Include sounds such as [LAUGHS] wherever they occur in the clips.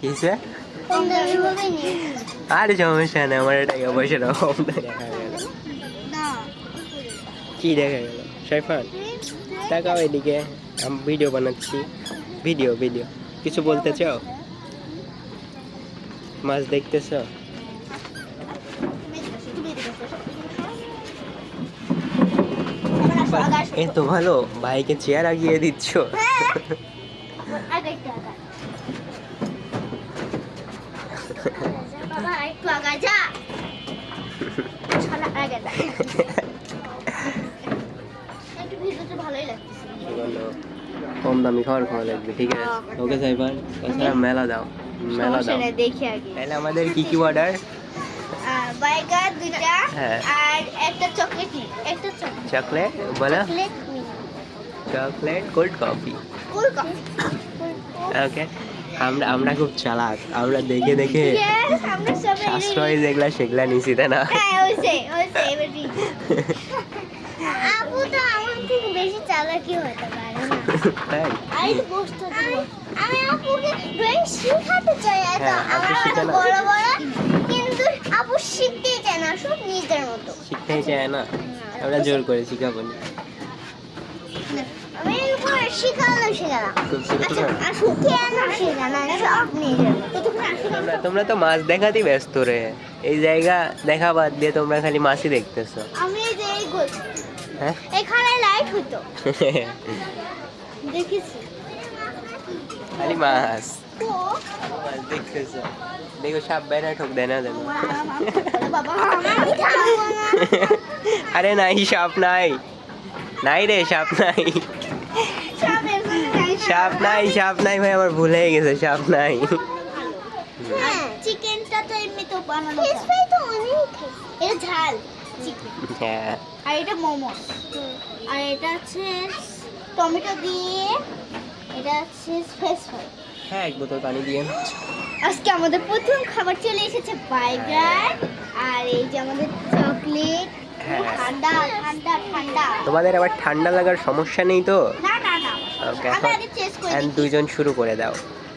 কিসে? আরে সমস্যা নেই, আমার টাকা পয়সার অভাব দেখা গেল কি দেখা গেল? সাইফান, তাকাও এদিকে। আমি ভিডিও বানাচ্ছি। ভিডিও ভিডিও কিছু বলতে চাও? মাছ দেখতেছ? এ তো ভালো ভাইকে চেয়ার আগিয়ে দিচ্ছ। বাবা একটু আগা যা শালা আগে যা। একটু ভিডিওতে ভালোই লাগতেছে বলো, কম দামি খাবার খাওয়া লাগবে ঠিক আছে ওকে সাইফান তাছাড়া মেলা দাও মেলা সমস্যা দাও নেই, দেখি আগে তাহলে আমাদের কি কি অর্ডার বাইগার দুইটা হ্যাঁ। আর একটা চকলেট নিন একটা চকলেট চকলেট বলো চকলেট নিন chocolate cold coffee cool coffee okay আমরা আমরা খুব চালাক। আমরা দেখে দেখে সাশ্রয় যেগুলা সেগুলা নিছি তাই না? শিখতেই চায় না। আমরা জোর করে শিখাবো না। তোমরা তো মাছ দেখাতেই ব্যস্ত রে। এই জায়গা দেখা বাদ দিয়ে তোমরা খালি মাছই দেখতেছো। আমি হ্যাঁ? এখানে লাইট হতো দেখেছি। খালি মাছ। দেখতেছো। দেখো সাপ বেড়া ঠোক দেয় না দেখো আরে নাই সাপ নাই। নাই রে সাপ নাই। সাপ নাই সাপ নাই ভাই আমার ভুল হয়ে গেছে সাপ নাই। হ্যাঁ চিকেনটা তো এমনি তো বানানো ফিশ তো অনেক এটা ঝাল হ্যাঁ। আর এটা মোমো আর এটা হচ্ছে টমেটো দিয়ে এটা হচ্ছে ফ্রেশ ফ্রাই হ্যাঁ এক বোতল পানি দিয়ে। আজকে আমাদের প্রথম খাবার চলে এসেছে বার্গার আর এই যে আমাদের চকলেট। ঠান্ডা ঠান্ডা ঠান্ডা। তোমাদের আবার ঠান্ডা লাগার সমস্যা নেই তো? না না না। ওকে আমি আগে চেস করে এখন দুইজন শুরু করে দাও।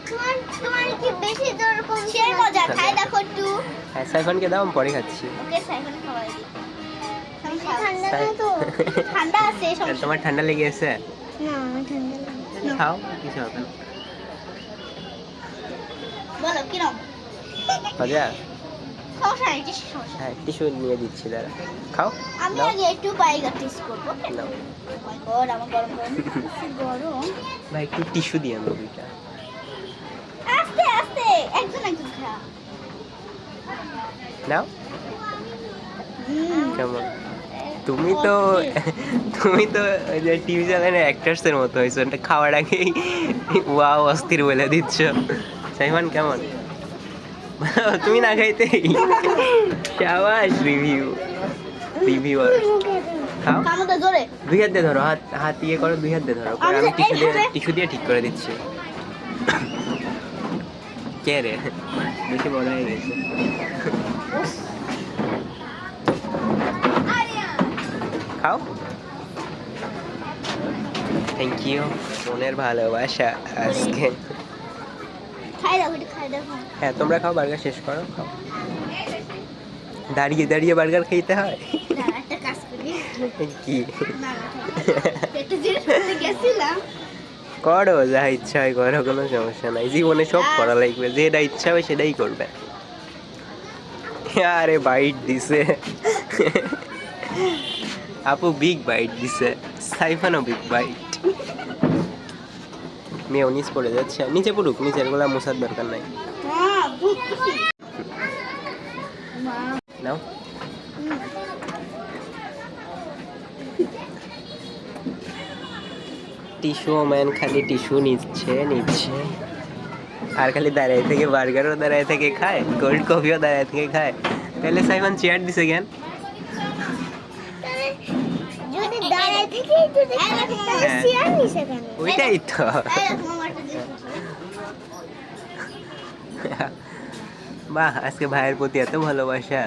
তোমার তোমার কি বেশি দর কম মজা খাই দেখো একটু। হ্যাঁ সাইফানকে দাও আমি পরে খাচ্ছি। ওকে সাইফন খাওয়াই ঠান্ডা আছে তোমার ঠান্ডা লেগে গেছে না ঠান্ডা লাগে খাও কিছু হবে না। বলো কিরম? মজা? সমস্যা নেই কিছু সমস্যা হ্যাঁ টিস্যু নিয়ে দিচ্ছি দাঁড়া। খাও আমি আগে একটু বাইগার টেস্ট করব নাও মাই গড আমার গরম গরম [LAUGHS] গরম। ভাই একটু টিস্যু দিয়ে আনো দুইটা। আস্তে আস্তে একজন একজন খা। নাও। কেমন? তুমি তো [LAUGHS] তুমি তো যে টিভি চ্যানেলের অ্যাক্টার্সের মতো হয়েছো খাওয়ার আগেই [LAUGHS] ওয়াও অস্থির বলে দিচ্ছ। সাইমান কেমন? [LAUGHS] তুমি না খাইতে? শাবাশ রিভিউ রিভিউয়ার খাও। দুই হাত দিয়ে ধরো হাত হাত ইয়ে করো দুই হাত দিয়ে ধরো। আমি টিস্যু দিয়ে টিস্যু দিয়ে ঠিক করে দিচ্ছি। কে রে? বেশি বড় হয়ে গেছে। খাও। থ্যাংক ইউ মনের ভালোবাসা আজকে খাই দাও একটু খাই দেখো হ্যাঁ তোমরা খাও বার্গার শেষ করো খাও। দাঁড়িয়ে দাঁড়িয়ে বার্গার খেতে হয়? কি? করো যা ইচ্ছা হয় করো কোনো সমস্যা নাই। জীবনে সব করা লাগবে যেটা ইচ্ছা হবে সেটাই করবে। আরে বাইট দিছে। আপু বিগ বাইট দিছে। সাইফানও বিগ বাইট মেয়নিস পড়ে যাচ্ছে। নিচে পড়ুক, নিচেরগুলা মোছার দরকার নাই। নাও। টিস্যু ম্যান খালি টিস্যু নিচ্ছে নিচ্ছে। আর খালি দাঁড়ায় থেকে, বার্গারও দাঁড়ায় থেকে খায়, কোল্ড কফিও দাঁড়ায় থেকে খায়। তাহলে সাইমন চেয়ার দিছে কেন? ওইটাই তো। বাহ আজকে ভাইয়ের প্রতি এত ভালোবাসা।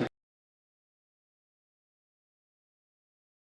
[LAUGHS] [LAUGHS]